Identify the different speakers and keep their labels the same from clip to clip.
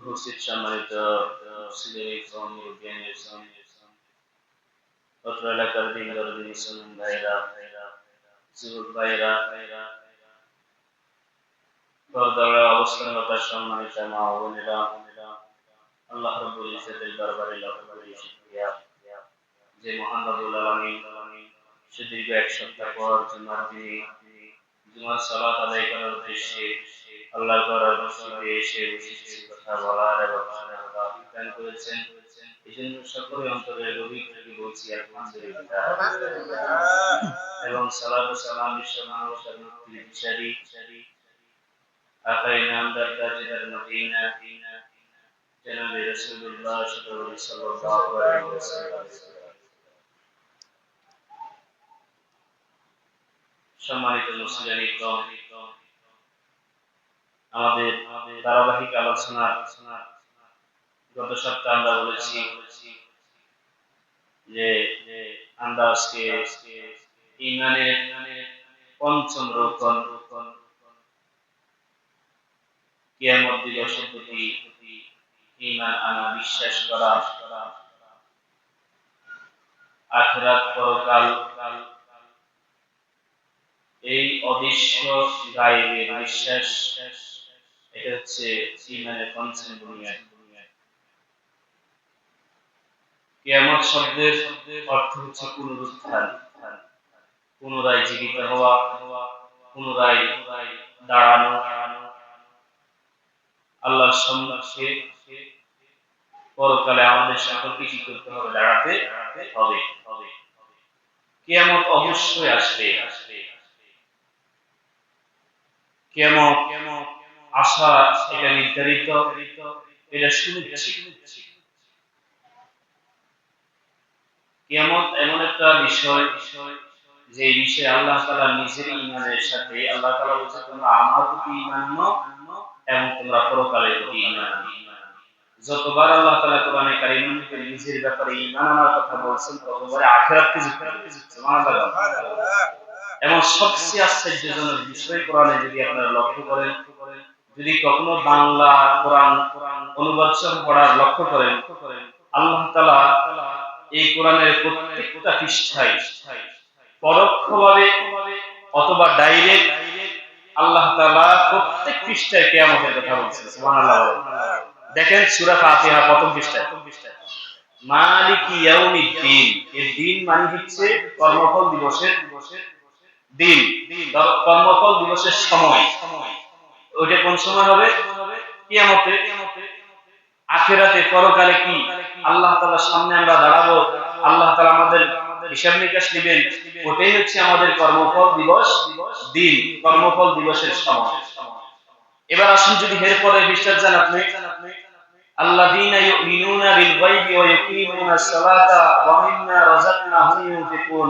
Speaker 1: উপস্থিত সম্মানিত মুসলিম ইসলাম ইউরোপিয়ান ইসলাম অত্র এলাকার দিন দরদিন মুসলমান ভাইরা ভাইরা যুবক ভাইরা ভাইরা পর্দার অবস্থানগত সম্মানিত মা ও বোনেরা বোনেরা আল্লাহ রব্বুল ইজ্জতের দরবারে লাখ কোটি শুকরিয়া যে মহান রব্বুল আলামিন সুদীর্ঘ এক সপ্তাহ পর জুমার দিনে জুমার সালাত আদায় করার উদ্দেশ্যে আল্লাহ করার মসজিদে এসে বসেছি কথা বলার এবং দান করেছেন। এই জন্য সকলে অন্তরে গভীর বলছি, আলহামদুলিল্লাহ। এবং সালাত ও সালাম বিশ্ব মানবতার মুক্তির বিচারী। আকাই নামদার তাজিদার মদিনা। জনাব রাসূলুল্লাহ সাল্লাল্লাহু আলাইহি ওয়াসাল্লাম। সম্মানিত আমাদের ধারাবাহিক আলোচনা গত সপ্তাহে আমরা বলেছি যে ইমানের পঞ্চম রোপণ কিয়ামত দিবসের প্রতি ইমান আনা বিশ্বাস করা। আখরাত পরকাল এই অদৃশ্য গায়েবের বিশ্বাস, এটা হচ্ছে ইমানের পঞ্চম বুনিয়াদ কিয়ামত শব্দের অর্থ হচ্ছে পুনরুত্থান। পুনরায় জীবিত হওয়া, পুনরায় দাঁড়ানো। আল্লাহর সম্মুখে পরকালে আমাদের সকলকে কি করতে হবে, দাঁড়াতে হবে। হবে কিয়ামত অবশ্যই আসবে আসবে। কেমন আশা এটা নির্ধারিত, এটা শুনেছি কেমন এমন একটা বিষয় যে বিষয়ে আল্লাহ তালা নিজের ইমানের সাথে আল্লাহ তালা বলছে তোমরা আমার প্রতি ইমান এবং তোমরা পরকালের প্রতি ইমান যতবার আল্লাহ তালা কোরআনে কারিমকে নিজের ব্যাপারে ইমান আনার কথা বলছেন, ততবারে আখেরাতকে যুক্ত এবং সবচেয়ে আশ্চর্যজনক বিষয় কোরআনে যদি আপনারা লক্ষ্য করেন, যদি কখনো বাংলা, কোরআন, অনুবাদ সহ পড়ার লক্ষ্য করেন, আল্লাহ তালা এই কোরআনের প্রত্যেকটা পৃষ্ঠায় পরোক্ষভাবে অথবা ডাইরেক্ট আল্লাহ তালা প্রত্যেক পৃষ্ঠায় কেয়ামতের কথা বলছেন দেখেন সুরা ফাতিহা প্রথম পৃষ্ঠায়। মালিকি ইয়াউমিদ্দিন, এর দিন মানে হচ্ছে কর্মফল দিবসের দিবসের দিন কর্মফল দিবসের সময়। ওইটা কোন সময় হবে? কিয়ামতে আখেরাতে, পরকালে কি? আল্লাহ তালার সামনে আমরা দাঁড়াবো। আল্লাহ তালা আমাদের হিসাব নিকাশ নেবেন ওটাই হচ্ছে আমাদের কর্মফল দিবস, দিন, কর্মফল দিবসের সময়। এবার আসুন যদি হের পরে বিশ্বাস জান আপনি। الذين يؤمنون بالغيب ويقيمون الصلاة ومما رزقناهم ينفقون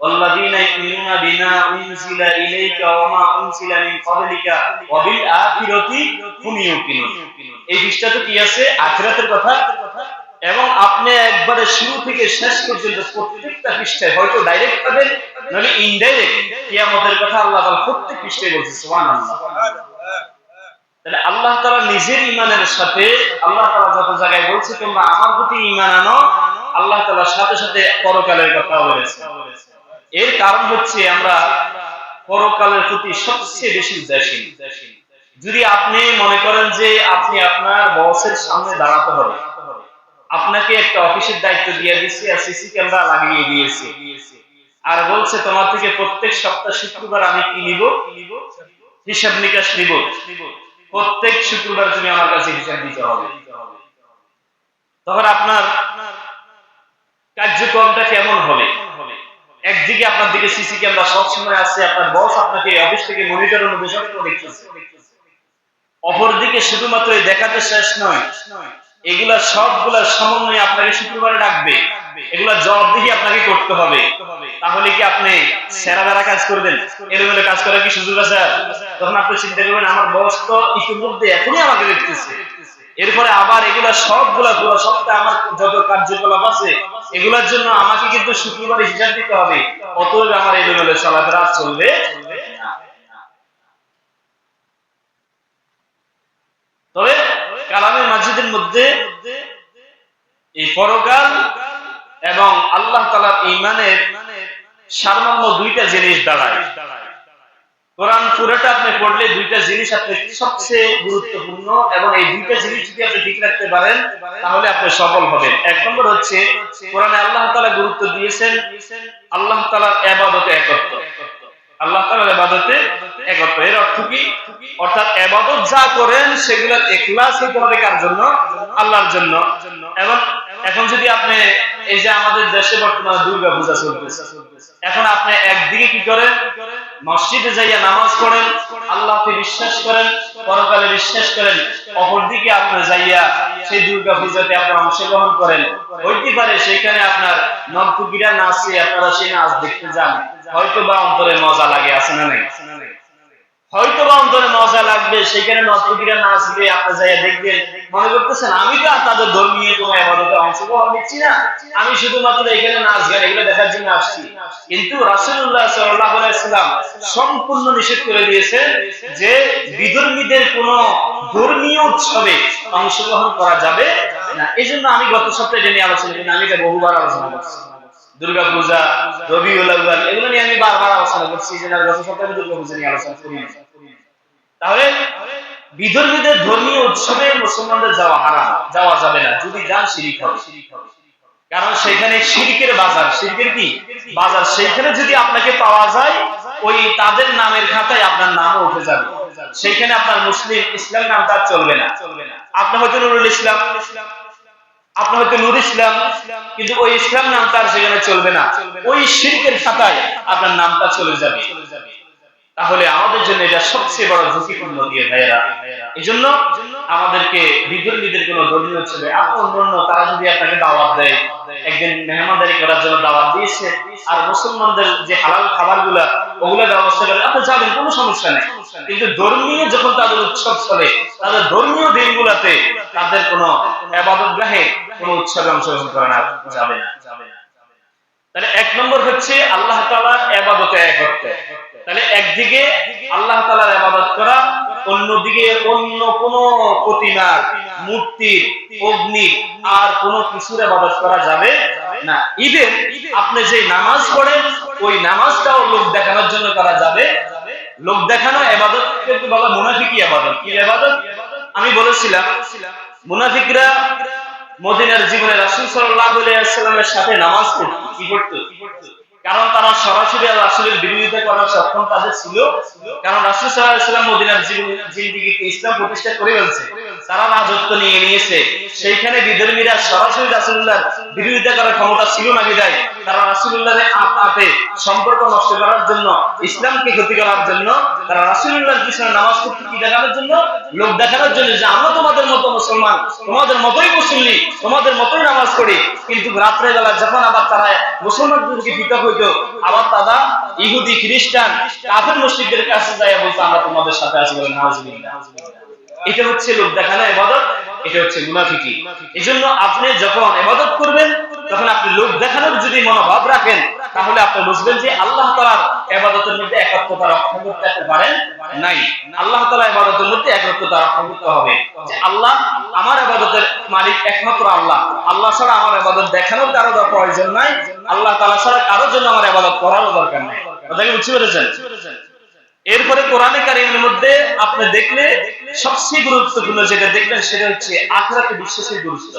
Speaker 1: والذين يؤمنون بما أنزل إليك وما أنزل من قبلك وبالآخرة هم يوقنون এই বিষয়টা কি আছে আখিরাতের কথা এবং আপনি একবারে শুরু থেকে শেষ পর্যন্ত প্রত্যেকটা পৃষ্ঠায় হয়তো ডাইরেক্ট পাবেন নাহলে ইনডাইরেক্ট কিয়ামতের কথা আল্লাহ তাআলা প্রত্যেক পৃষ্ঠায় বলছে সুবহানাল্লাহ তাহলে আল্লাহ তাআলা নিজের ইমানের সাথে আল্লাহ তাআলা যত জায়গায় বলছে তোমরা আমার প্রতি ঈমান আনো আল্লাহ তাআলার সাথে সাথে পরকালের কথা বলেছে এর কারণ হচ্ছে আমরা পরকালের প্রতি সবচেয়ে বেশি উদাসীন। যদি আপনি মনে করেন যে আপনি আপনার বসের সামনে দাঁড়াতে হবে, আপনাকে একটা অফিসের দায়িত্ব দিয়ে দিচ্ছে আর সিসি ক্যামেরা লাগিয়ে দিয়েছে। আর বলছে, তোমার থেকে প্রত্যেক সপ্তাহ শুক্রবার আমি কি নিব? হিসাব নিকাশ নিব। প্রত্যেক শুক্রবার তুমি আমার কাছে হিসাব দিতে হবে। তখন আপনার কার্যক্রমটা কেমন হবে? একদিকে আপনার দিকে সিসি ক্যামেরা সবসময় আছে, আপনার বস আপনাকে অফিস থেকে মনিটর অনুবেশন করে দেখতেছে। অপরদিকে শুধুমাত্র দেখাতে শেষ নয়, এগুলা সবগুলা সমন্বয়ে আপনাকে শুক্রবারে ডাকবে। এগুলা জবাবদিহি আপনাকে করতে হবে। তাহলে কি আপনি সেরা দ্বারা কাজ করবেন এলোমেলো কাজ করার কি সুযোগ আছে? তখন আপনি চিন্তা করবেন, আমার বস তো ইতিমধ্যে এখনই আমাকে দেখতেছে। এরপরে আবার এগুলা সবগুলা পুরো সপ্তাহে আমার যত কার্যকলাপ আছে, এগুলার জন্য আমাকে কিন্তু শুক্রবারে হিসাব দিতে হবে। অতএব আমার এলোমেলো চলাফেরা চলবে তবে কালামের মাঝে মধ্যে এই পরকাল এবং আল্লাহ তালার ইমানের সারমর্ম দুইটা জিনিস দাঁড়ায়। কোরআন পুরোটা আপনি পড়লে দুইটা জিনিস আপনি সবচেয়ে গুরুত্বপূর্ণ এবং এই দুইটা জিনিস যদি আপনি ঠিক রাখতে পারেন, তাহলে আপনি সফল হবেন। এক নম্বর হচ্ছে, কোরআনে আল্লাহ গুরুত্ব দিয়েছেন, আল্লাহ আল্লাহ এর অর্থ কি? অর্থাৎ এবাদত যা করেন, সেগুলোর এখলাস হইতে হবে কার জন্য? আল্লাহর জন্য। এবং এখন যদি আপনি এই যে আমাদের দেশে বর্তমানে দুর্গা পূজা চলতেছে, এখন আপনি একদিকে কি করেন? মসজিদে যাইয়া নামাজ পড়েন, আল্লাহকে বিশ্বাস করেন, পরকালে বিশ্বাস করেন, অপরদিকে আপনার যাইয়া সেই দুর্গা পূজাতে আপনার অংশগ্রহণ করেন। হইতে পারে সেখানে আপনার নবকুকিরা নাচে, আপনারা সেই নাচ দেখতে যান। হয়তো বা অন্তরে মজা লাগে, আছে না নাই? হয়তো বা অন্তরে মজা লাগবে, সেখানে নর্তকীরা নাচবে আপনি যাইয়া দেখবেন। মনে করতেছেন, আমি তো তাদের ধর্মীয় কোনো এবাদতে অংশগ্রহণ নিচ্ছি না। আমি শুধুমাত্র এখানে নাচ গান এগুলো দেখার জন্য আসছি। কিন্তু রাসূলুল্লাহ সাল্লাল্লাহু আলাইহি সাল্লাম সম্পূর্ণ নিষেধ করে দিয়েছেন যে বিধর্মীদের কোন ধর্মীয় উৎসবে অংশগ্রহণ করা যাবে না। এই জন্য আমি গত সপ্তাহে নিয়ে আলোচনা করি, আমি এটা বহুবার আলোচনা করছি। দুর্গা পূজা রবি এগুলো নিয়ে আমি বারবার আলোচনা করছি যে না গত সপ্তাহে দুর্গা পূজা নিয়ে আলোচনা করি তাহলে বিধর্মীদের ধর্মীয় উৎসবে মুসলমানদের যাওয়া যাওয়া যাবে না, যদি যান শিরিক হবে। কারণ সেখানে শিরিকের বাজার, শিরিকের কি? বাজার। সেইখানে যদি আপনাকে পাওয়া যায়, ওই তাদের নামের খাতায় আপনার নামও উঠে যাবে। সেইখানে আপনার মুসলিম ইসলাম নামটা চলবে না চলবে না। আপনি হয়তো নুরুল ইসলাম আপনি হয়তো নূর ইসলাম, কিন্তু ওই ইসলাম নামটা আর সেখানে চলবে না। ওই শিল্পের খাতায় আপনার নামটা চলে যাবে। তাহলে আমাদের জন্য এটা সবচেয়ে বড় ঝুঁকিপূর্ণ দিয়ে ভাইয়েরা। এই জন্য আমাদেরকে বিধর্মীদের কোন ধর্মীয় উৎসবে আপন অন্য, তারা যদি আপনাকে দাওয়াত দেয় একদিন মেহমানদারি করার জন্য দাওয়াত দিয়েছে, আর মুসলমানদের যে হালাল খাবারগুলা ওগুলো ব্যবস্থা করে, আপনি যাবেন, কোনো সমস্যা নেই। কিন্তু ধর্মীয় যখন তাদের উৎসব চলে, তাদের ধর্মীয় দিনগুলাতে তাদের কোনো আবাদত গ্রাহে কোনো উৎসবে অংশগ্রহণ করা না, যাবে না। তাহলে এক নম্বর হচ্ছে আল্লাহ তাআলা ইবাদতে এক করতে। তাহলে একদিকে আল্লাহ তাআলার ইবাদত করা, অন্যদিকে অন্য কোন প্রতিমার মূর্তির অগ্নি আর কোন কিছুর ইবাদত করা যাবে না। ইভেন আপনি যে নামাজ পড়েন, ওই নামাজটাও লোক দেখানোর জন্য করা যাবে। লোক দেখানো ইবাদত কিন্তু বলা মুনাফিকি ইবাদত। কি ইবাদত? আমি বলেছিলাম, মুনাফিকরা মদিনার জীবনে রাসূল সাল্লাল্লাহু আলাইহি সাথে নামাজ পড়তো। কি করতো কারণ তারা সরাসরি রাসূলের বিরোধিতা করার সক্ষম তাদের ছিল। কারণ রাসূল ওয়াসাল্লাম মদিনার জিন্দেগিতে ইসলাম প্রতিষ্ঠা করে ফেলছে। তারা রাজত্ব নিয়ে নিয়েছে। সেইখানে বিধর্মীরা সরাসরি রাসূলুল্লাহর বিরোধিতা করার ক্ষমতা ছিল না বিদায় তারা রাসূলুল্লাহর আতে সম্পর্ক নষ্ট করার জন্য, ইসলামকে ক্ষতি করার জন্য, তারা রাসূলুল্লাহর পিছনে নামাজ পড়তে কি দেখানোর জন্য? লোক দেখানোর জন্য যে আমরা তোমাদের মতো মুসলমান, তোমাদের মতোই মুসল্লি, তোমাদের মতোই নামাজ পড়ি। কিন্তু রাত্রে বেলা যখন আবার তারা মুসলমানদেরকে পৃথক হইতো আমার দাদা ইহুদি, খ্রিস্টান, কাফের মসজিদদের কাছে যাইয়া বলতো আমরা তোমাদের সাথে আছি বলে এটা হচ্ছে লোক দেখানো ইবাদত, এটা হচ্ছে মুনাফিকি। জন্য আপনি যখন ইবাদত করবেন, তখন আপনি লোক দেখানোর যদি মনোভাব রাখেন তাহলে আপনি বুঝবেন যে আল্লাহ তাআলার ইবাদতের মধ্যে একত্বতা রক্ষা করতে পারেন নাই। আল্লাহ তাআলা ইবাদতের মধ্যে একত্বতা রক্ষা করতে হবে। যে আল্লাহ আমার ইবাদতের মালিক একমাত্র আল্লাহ। আল্লাহ ছাড়া আমার ইবাদত দেখানোর কারও প্রয়োজন নাই। আল্লাহ তাআলা ছাড়া কারোর জন্য আমার ইবাদত করারও দরকার নাই। কথা কি বুঝতে পেরেছেন? এরপরে কোরআনে কারিমের মধ্যে আপনি দেখলে সবচেয়ে গুরুত্বপূর্ণ যেটা দেখবেন সেটা হচ্ছে আখরাতে বিশ্বাসের গুরুত্ব।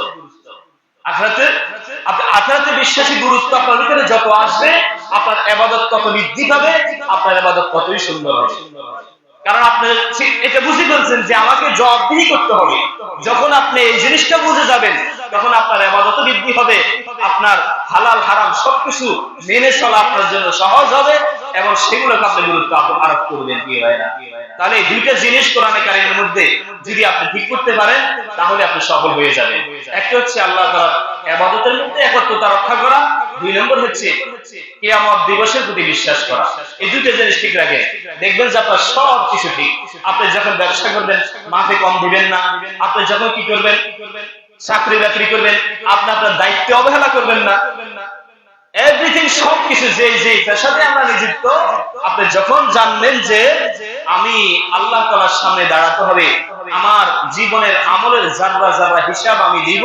Speaker 1: আখরাতে আপনি আখরাতে বিশ্বাসী গুরুত্ব আপনার ভিতরে যত আসবে, আপনার এবাদত তত বৃদ্ধি পাবে, আপনার এবাদত সুন্দর হবে। কারণ আপনি এটা বুঝে যে আমাকে জবাবদিহি করতে হবে। যখন আপনি এই জিনিসটা বুঝে যাবেন, তখন আপনার এবাদত বৃদ্ধি হবে, আপনার হালাল, হারাম সবকিছু মেনে চলা আপনার জন্য সহজ হবে এবং সেগুলোকে আপনি গুরুত্ব আরোপ করবেন, কি হয় না? তাহলে এই দুইটা জিনিস কোরআনে কারিমের মধ্যে যদি আপনি ঠিক করতে পারেন, তাহলে আপনি সফল হয়ে যাবেন। একটা হচ্ছে আল্লাহ তাআলার ইবাদতের মধ্যে একত্রতা রক্ষা করা। দুই নম্বর হচ্ছে কিয়ামত দিবসের প্রতি বিশ্বাস করা। এই দুইটা জিনিস ঠিক রাখে। দেখবেন যে আপনার সব কিছু ঠিক। আপনি যখন ব্যবসা করবেন, মাঠে কম দিবেন না। আপনি যখন কি করবেন? চাকরি বাকরি করবেন। আপনি আপনার দায়িত্বে অবহেলা করবেন না। এভরিথিং সবকিছু যে যে পেশাতে আমরা নিযুক্ত, আপনি যখন জানবেন যে আমি আল্লাহ তালার সামনে দাঁড়াতে হবে, আমার জীবনের আমলের জাররা জাররা হিসাব আমি দিব,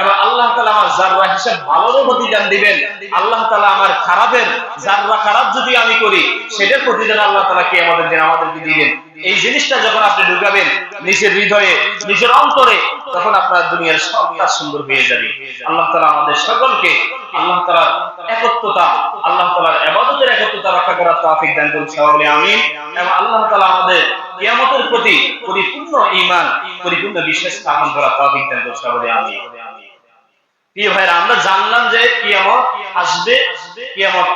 Speaker 1: এবং আল্লাহ তাআলা আমার জাররা হিসাব ভালোরও প্রতিদান দিবেন। আল্লাহ তাআলা আমার খারাপের জাররা খারাপ যদি আমি করি, সেটার প্রতিদান আল্লাহ তাআলা কি আমাদের দিন আমাদেরকে দিবেন। এই জিনিসটা যখন আপনি ঢুকাবেন নিজের হৃদয়ে, নিজের অন্তরে, তখন আপনার দুনিয়ার সব কাজ সুন্দর হয়ে যাবে। আল্লাহ তাআলা আমাদের সকলকে আল্লাহ তাআলার একত্বতা আল্লাহ তাআলার ইবাদতের একত্বতা রক্ষা করার তৌফিক দান করুন সকলে আমিন। এবং আল্লাহ তাআলা আমাদের কিয়ামতের প্রতি পরিপূর্ণ ঈমান, পরিপূর্ণ বিশ্বাস স্থাপন করার তৌফিক দান করুন সকলে আমিন। প্রিয় ভাইরা আমরা জানলাম যে কিয়ামত আসবে, কিয়ামত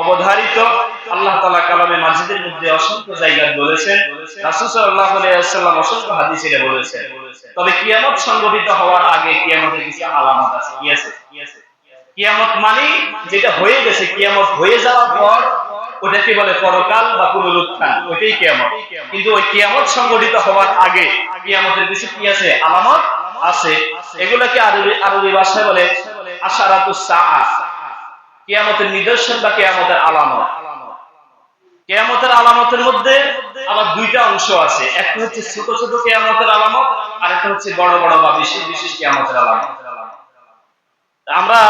Speaker 1: অবধারিত। আল্লাহ কালামে মধ্যে অসংখ্য বলেছেন বলেছেন, তবে কিয়ামত সংঘটিত হওয়ার আগে কিয়ামতের কিছু আলামত আছে, কি আছে? কিয়ামত মানে যেটা হয়ে গেছে, কিয়ামত হয়ে যাওয়ার পর ওটাকে বলে, পরকাল বা পুনরুত্থান, ওইটাই কিয়ামত। কিন্তু ওই কিয়ামত সংঘটিত হওয়ার আগে কিয়ামতের কিছু কি আছে? আলামত আছে। এগুলোকে আরবি আরবি ভাষায় বলে আশারাতুস সাআ। কিয়ামতের নিদর্শন বা কিয়ামতের আলামত। কেয়ামতের আলামতের মধ্যে আবার দুইটা অংশ আছে। একটা হচ্ছে ছোট ছোট কেয়ামতের আলামত আর একটা হচ্ছে বড় বড় বা বিশেষ বিশেষ কেয়ামতের আলামত। আমরা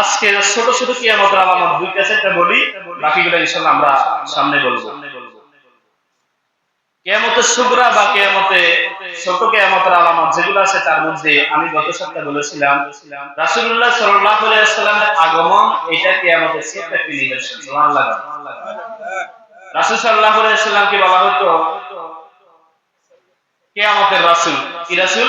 Speaker 1: আজকে ছোট ছোট কিয়ামতের আলামত দুইটা সেটা বলি, বাকিগুলো ইনশাআল্লাহ আমরা সামনে বলব। কেয়ামতের সুগরা বা কেয়ামতে ছোট কেয়ামতের আলামত যেগুলো আছে তার মধ্যে আমি গত সপ্তাহে বলেছিলাম আগমন এটা কেয়ামতের ছোট একটি নিদর্শন। সুবহানাল্লাহ। রাসূল সাল্লাল্লাহু বলা হতো কিয়ামতের রাসূল। কি রাসূল?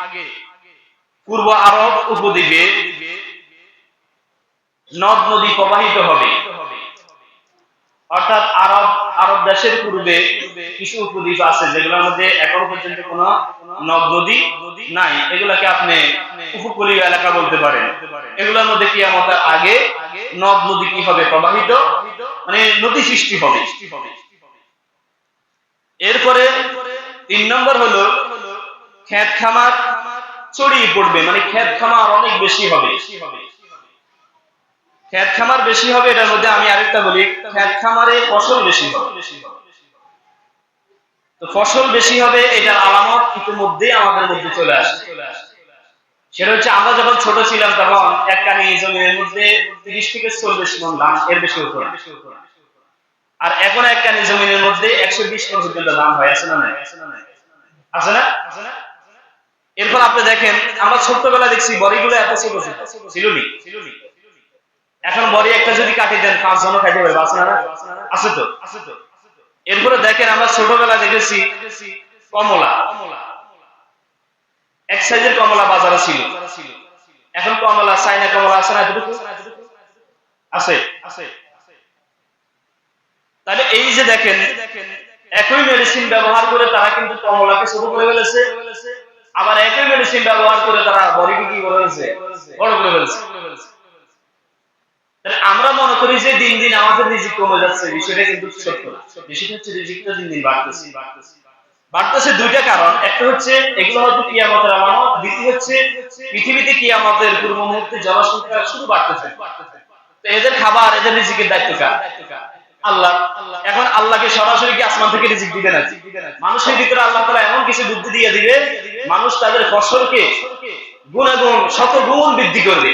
Speaker 1: পূর্ব আরব উপদ্বীপে নদ নদী প্রবাহিত হবে। অর্থাৎ আরব আরব দেশের পূর্বে কিছু উপদ্বীপ আছে যেগুলোর মধ্যে এখন পর্যন্ত কোন নদ নদী নাই। এগুলাকে আপনি উপকূলীয় এলাকা বলতে পারেন। এগুলোর মধ্যে কি আমাদের আগে নদ নদী কি হবে? প্রবাহিত? মানে নদী সৃষ্টি হবে। এরপরে তিন নম্বর হলো খেত খামার ছড়িয়ে পড়বে মানে খেত খামার অনেক বেশি হবে। খেত খামার বেশি হবে, এটার মধ্যে আমি আরেকটা বলি খেত খামারে ফসল বেশি হবে। তো ফসল বেশি হবে, এটার আলামত ইতিমধ্যে আমাদের মধ্যে চলে আসে। সেটা হচ্ছে, আমরা যখন ছোট ছিলাম তখন এক কানি জমির মধ্যে তিরিশ থেকে চল্লিশ মন ধান, এর বেশি হতো আর এখন এক কানি জমিনের মধ্যে একশো বিশ মন পর্যন্ত দাম হয়, আছে না নাই? আছে না? এরপর আপনি দেখেন, আমরা ছোট্টবেলা দেখছি, বড়িগুলো এত ছিল ছিল। নি এখন বড়ি একটা যদি কাটি দেন পাঁচ জন খাইতে পারবে, আছে না আছে তো? এরপরে দেখেন, আমরা ছোটবেলা দেখেছি কমলা। এক সাইজের কমলা বাজারে ছিল। এখন কমলা, চাইনা কমলা আছে না এতটুকু? আছে। আছে তাহলে এই যে দেখেন, একই মেডিসিন ব্যবহার করে তারা কিন্তু কমলাকে ছোট করে ফেলেছে। আবার একই মেডিসিন ব্যবহার করে তারা বডিকে কি করে ফেলেছে? বড় করে ফেলেছে। আমরা মনে করি যে দিন দিন আমাদের রিজিক কমে যাচ্ছে, বিষয়টা কিন্তু সত্য না। বিষয়টা হচ্ছে রিজিকটা দিন দিন বাড়তেছে। বাড়তেছে দুইটা কারণ। একটা হচ্ছে, এগুলো হয়তো কিয়ামতের আলামত দ্বিতীয় হচ্ছে, পৃথিবীতে কিয়ামতের পূর্ব মুহূর্তে জনসংখ্যা শুধু বাড়তেছে তো এদের খাবার, এদের রিজিকের দায়িত্ব কার? আল্লাহ। এখন আল্লাহকে সরাসরি কি আসমান থেকে রিজিক দিবে না মানুষের ভিতরে আল্লাহ তাআলা এমন কিছু বুদ্ধি দিয়ে দিবে মানুষ তাদের ফসলকে গুণাগুণ শত গুণ বৃদ্ধি করবে।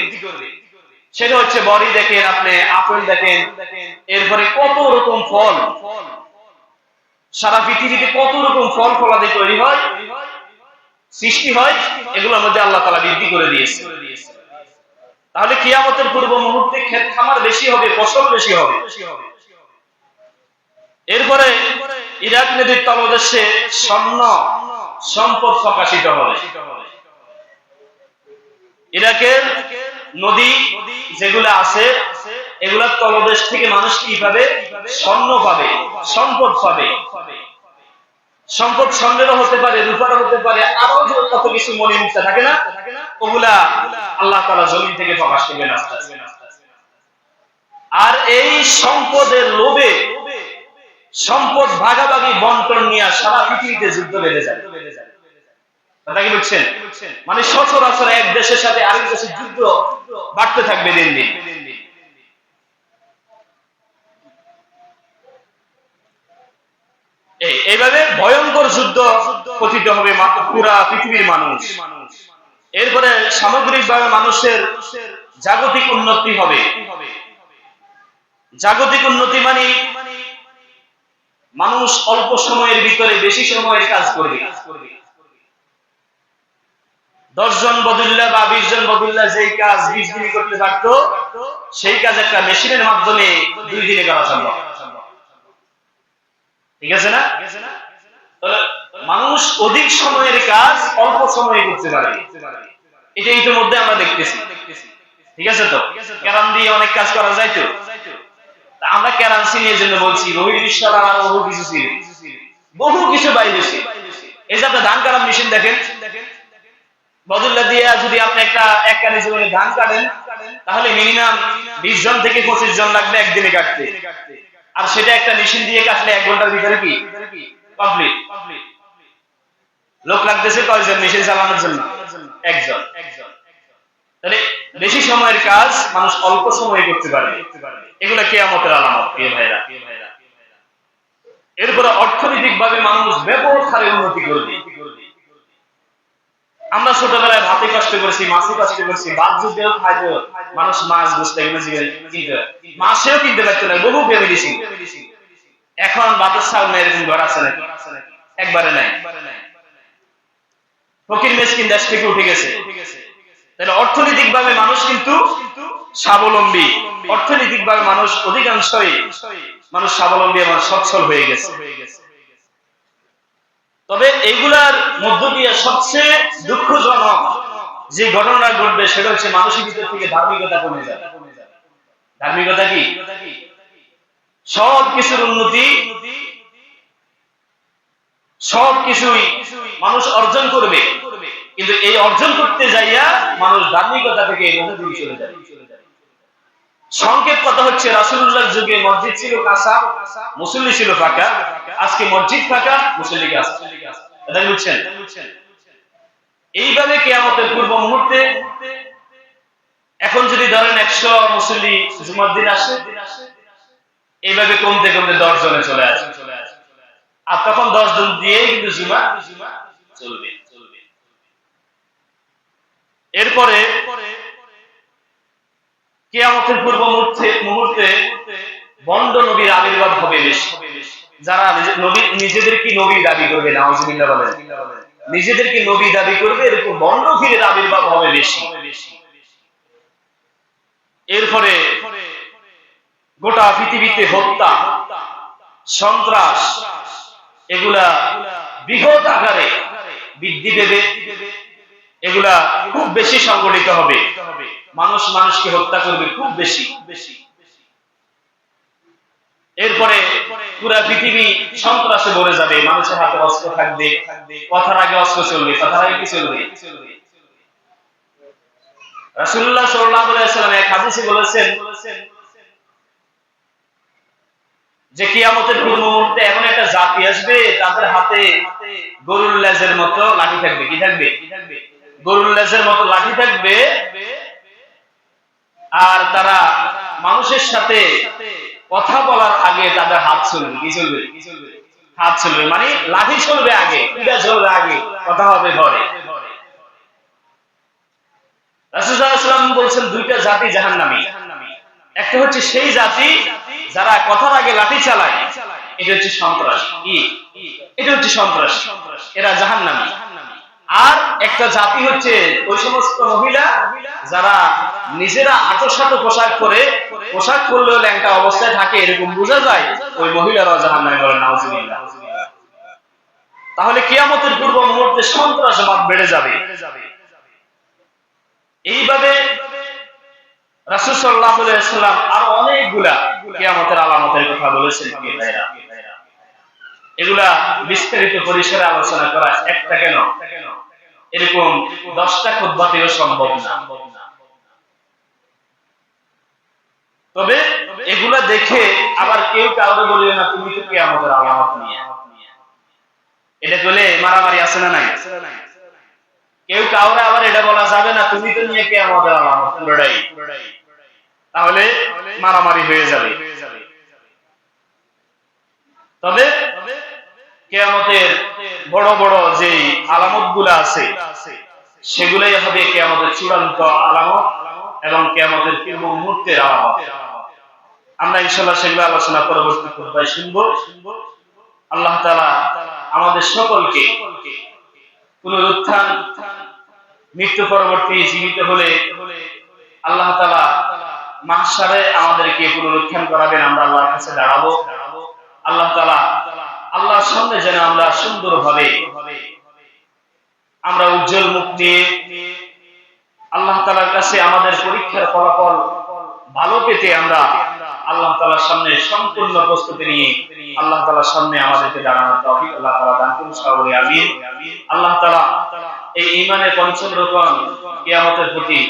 Speaker 1: সেটা হচ্ছে বড়ি দেখেন আপনি, আপেল দেখেন, এরপরে কত রকম ফল। সারা পৃথিবীতে কত রকম ফল ফলাদি তৈরি হয়, সৃষ্টি হয়, এগুলোর মধ্যে আল্লাহ তালা বৃদ্ধি করে দিয়েছে। তাহলে কিয়ামতের পূর্ব মুহূর্তে ক্ষেত খামার বেশি হবে, ফসল বেশি হবে। এরপরে ইরাক নদীর তলদেশে স্বর্ণ সম্পদ প্রকাশিত হবে। ইরাকের নদী যেগুলো আছে এগুলার তলদেশ থেকে মানুষ কি পাবে স্বর্ণ পাবে? সম্পদ পাবে। সম্পদ স্বর্ণেরও হতে পারে, রূপারও হতে পারে আরও কত কিছু মনে মুক্তা থাকে না, ওগুলা আল্লাহ তালা জমিন থেকে প্রকাশ করবেন। আর এই সম্পদের লোভে সম্পদ ভাগাভাগি বন্টন নিয়ে সারা পৃথিবীতে যুদ্ধ বেঁধে যায়। মানে সচরাচর এক দেশের সাথে আরেক দেশের যুদ্ধ বাড়তে থাকবে দিন দিন। এইভাবে ভয়ঙ্কর যুদ্ধ পতিত হবে পুরা পৃথিবীর মানুষ। এরপরে সামগ্রিকভাবে মানুষের জাগতিক উন্নতি হবে। জাগতিক উন্নতি মানে মানুষ অল্প সময়ের ভিতরে বেশি সময়ের কাজ করবে। বদুল্লাহ বা বিশ জন বদুল্লাহ যেই কাজ বিশ দিনে করতে পারত, সেই কাজ একটা মেশিনের মাধ্যমে দুই দিনে করা সম্ভব। ঠিক আছে না? মানুষ অধিক সময়ের কাজ অল্প সময়ে করতে পারে এটা ইতিমধ্যে আমরা দেখতেছি। ঠিক আছে তো? ক্যারাম দিয়ে অনেক কাজ করা যায় তা? আমরা চিনি এই জন্য বলছি বিশ্বাস আর বহু কিছু ছিল। বহু কিছু বাইরে ছিল। এই যে আপনি ধান কাটার মেশিন দেখেন বদুল্লা দিয়ে যদি আপনি একটা এক জীবনে ধান কাটেন, তাহলে মিনিমাম বিশ জন থেকে পঁচিশ জন লাগবে একদিনে কাটতে। আর সেটা একটা মেশিন দিয়ে কাটলে এক ঘণ্টার ভিতরে কি? কমপ্লিট। লোক লাগতেছে কয়জন? মেশিন চালানোর জন্য? একজন একজন। তাহলে বেশি সময়ের কাজ মানুষ অল্প সময়ে করতে পারবে। এগুলো কেয়ামতের আলামত, প্রিয় ভাইরা। এরপরে অর্থনৈতিক ভাবে মানুষ ব্যাপক হারে উন্নতি করবে। আমরা ছোটবেলায় ভাতে কষ্ট করেছি, মাছে কষ্ট করেছি বাদ যুদ্ধেও খাইতো মানুষ মাছ বুঝতে মাছেও কিনতে পারতো না, বহু ছিল এখন বাতের সামনে এরকম ঘর আছে নাকি? একবারে নাই। ফকির মেসকিন দেশ থেকে উঠে গেছে। তাহলে অর্থনৈতিক ভাবে মানুষ কিন্তু স্বাবলম্বী। অর্থনৈতিক ভাবে মানুষ অধিকাংশই মানুষ স্বাবলম্বী এবং সচ্ছল হয়ে গেছে। তবে এইগুলার মধ্য দিয়ে সবচেয়ে দুঃখজনক যে ঘটনা ঘটবে, সেটা হচ্ছে মানুষের ভিতর থেকে ধার্মিকতা কমে যাবে ধার্মিকতা কি? সব কিছুর উন্নতি সব কিছুই মানুষ অর্জন করবে। কিন্তু এই অর্জন করতে যাইয়া মানুষ ধার্মিকতা থেকে বহুদূর চলে যাবে সংকেত কথা হচ্ছে রাসুল্লাহ যুগে মসজিদ ছিল কাঁচা, মুসল্লি ছিল ফাঁকা। আজকে মসজিদ ফাঁকা মুসল্লি এটা বুঝছেন? এইভাবে কেয়ামতের পূর্ব মুহূর্তে এখন যদি ধরেন একশো মুসল্লি জুমার দিন আসে, এইভাবে কমতে কমতে দশ জনে চলে আসে। আর তখন দশ জন দিয়ে কিন্তু জুমা চলবে। এরপরে কেয়ামতের পূর্ব মুহূর্তে মুহূর্তে বন্ড নবীর আবির্ভাব হবে বেশি। যারা নবী নিজেদেরকে নবী দাবি করবে? নাউজুবিল্লাহ বলেন। নিজেদেরকে নবী দাবি করবে? এরকম বন্ড ফিরের আবির্ভাব হবে বেশি। এরপরে গোটা পৃথিবীতে হত্যা, সন্ত্রাস, এগুলা বৃহৎ আকারে বৃদ্ধি পেবে। এগুলা খুব বেশি সংগঠিত হবে। মানুষ মানুষকে হত্যা করবে খুব বেশি। এরপরে পুরা পৃথিবী সন্ত্রাসে ভরে যাবে, মানুষের হাতে অস্ত্র থাকবে, কথার আগে অস্ত্র চলবে, কথার আগে কি চলবে? রাসূলুল্লাহ সাল্লাল্লাহু সাল্লাম এক হাদিসে বলেছেন যে কিয়ামতের পূর্ব মুহূর্তে এমন একটা জাতি আসবে, তাদের হাতে গরুর লেজের মতো লাঠি থাকবে, কি থাকবে? গরুর লেজের মতো লাঠি থাকবে। আর তারা মানুষের সাথে কথা বলার আগে তাদের হাত চলবে। কি চলবে? হাত চলবে। মানে লাঠি চলবে আগে, পিঠা চলবে আগে, কথা হবে ঘরে। বলছেন, দুইটা জাতি একটা হচ্ছে সেই জাতি যারা কথার আগে লাঠি চালায়। এটা হচ্ছে সন্ত্রাস। এটা হচ্ছে সন্ত্রাস। এরা জাহান্নামী। আর একটা জাতি হচ্ছে ওই সমস্ত মহিলা যারা নিজেরা আটোসাটো পোশাক করে পোশাক করলেও ল্যাংটা অবস্থায় থাকে, এরকম বোঝা যায় ওই মহিলারাও জাহান্নামী বলেন নাউজুবিল্লাহ। তাহলে কিয়ামতের পূর্ব মুহূর্তে সন্ত্রাসবাদ বেড়ে যাবে। এইভাবে রাসূল সাল্লাম আর অনেকগুলা কিয়ামতের আলামতের কথা বলেছেন ভাইরা এগুলা বিস্তারিত পরিসরে আলোচনা করা একটা কেন? এরকম দশটা খুদ্বাতেও সম্ভব না। তবে এগুলা দেখে আবার কেউ কাউরে বলিও না, তুমি তো কেয়ামতের আলামত নিয়ে। এটা বলে মারামারি আছে না নাই? কেউ কাউরে আবার এটা বলা যাবে না, তুমি তো নিয়ে কেয়ামতের আলামত পুরোটাই তাহলে মারামারি হয়ে যাবে। তবে কেয়ামতের বড় বড় যে আলামতগুলা আছে, সেগুলাই হবে কেয়ামতের চূড়ান্ত আলামত এবং কেয়ামতের পূর্ব মুহূর্তের আলামত। আমরা ইনশাল্লাহ সেগুলো আলোচনা পরবর্তী পর্যায়ে শুনব। আল্লাহ তালা আমাদের সকলকে পুনরুত্থান, মৃত্যু পরবর্তী জীবিত হলে আল্লাহ তালা মাহসারে আমাদেরকে পুনরুত্থান করাবেন, আমরা আল্লাহর কাছে দাঁড়াবো। আল্লাহ তালা আল্লাহর সামনে যেন আমরা সুন্দর ভাবে আমরা উজ্জ্বল মুখ নিয়ে আল্লাহ তালার কাছে আমাদের পরীক্ষার ফলাফল ভালো পেতে আমরা আল্লাহ তালার সামনে সম্পূর্ণ প্রস্তুতি নিয়ে আল্লাহ তালার সামনে আমাদেরকে দাঁড়ানোর তৌফিক, আল্লাহ তালা দান করুন সকলে আমিন। আল্লাহ তালা এই ইমানের পঞ্চম রোপণ কিয়ামতের প্রতি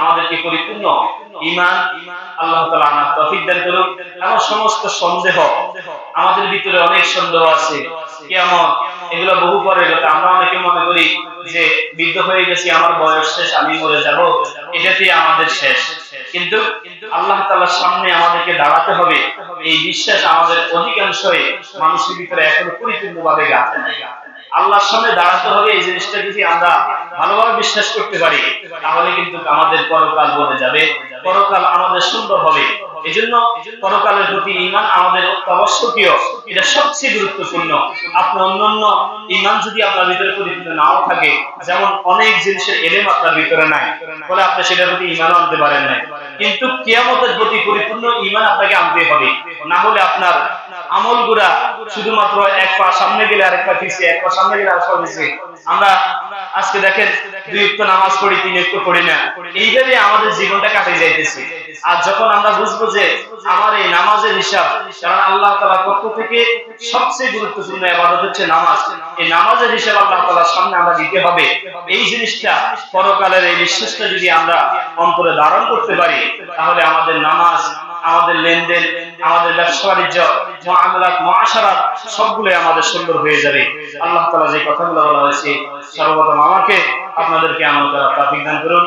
Speaker 1: আমাদেরকে পরিপূর্ণ ইমান আল্লাহ তালা আমার তফিক দান করুন। এমন সমস্ত সন্দেহ আমাদের ভিতরে অনেক সন্দেহ আছে। কিয়ামত, এগুলো বহু পরে আমরা অনেকে মনে করি যে বৃদ্ধ হয়ে গেছি, আমার বয়স শেষ, আমি মরে যাব, এটাতেই আমাদের শেষ। কিন্তু আল্লাহ তালার সামনে আমাদেরকে দাঁড়াতে হবে। এই বিশ্বাস আমাদের অধিকাংশই মানুষের ভিতরে এখনও পরিপূর্ণ ভাবে গাছে আল্লাহর সামনে দাঁড়াতে হবে, এই জিনিসটা যদি আমরা ভালোভাবে বিশ্বাস করতে পারি, তাহলে কিন্তু আমাদের পরকাল বলে যাবে। পরকাল আমাদের সুন্দর হবে। এই জন্য পরকালের প্রতি ইমান আমাদের অত্যাবশ্যকীয় এটা সবচেয়ে গুরুত্বপূর্ণ। আপনার অন্যান্য ইমান যদি আপনার ভিতরে পরিপূর্ণ নাও থাকে, যেমন অনেক জিনিসের এলেম আপনার ভিতরে নাই বলে আপনি সেটার প্রতি ইমান আনতে পারেন নাই। কিন্তু কিয়ামতের প্রতি পরিপূর্ণ ইমান আপনাকে আনতে হবে। না হলে আপনার আমলগুলা শুধুমাত্র এক পা সামনে গেলে আরেক পা পিছিয়ে এক পা সামনে গেলে আরেক পা পিছিয়ে আমরা আজকে দেখেন দুই একটু নামাজ পড়ি, তিন একটু পড়ি না। এইভাবে আমাদের জীবনটা কাটে যাইতেছে। আর যখন আমরা বুঝব যে আমার এই নামাজের হিসাব, কারণ আল্লাহ তালা পক্ষ থেকে সবচেয়ে গুরুত্বপূর্ণ আবাদত হচ্ছে নামাজ। এই নামাজের হিসাব আল্লাহ তালার সামনে আমরা দিতে হবে। এই জিনিসটা পরকালের এই বিশ্বাসটা যদি আমরা অন্তরে ধারণ করতে পারি, তাহলে আমাদের নামাজ আমাদের লেনদেন, আমাদের ব্যবসা বাণিজ্য, মহামালাত, মহাসারাত সবগুলো আমাদের সুন্দর হয়ে যাবে। আল্লাহ তালা যে কথাগুলো বলা হয়েছে, সর্বপ্রথম আমাকে, আপনাদেরকে আমার তারা দান করুন।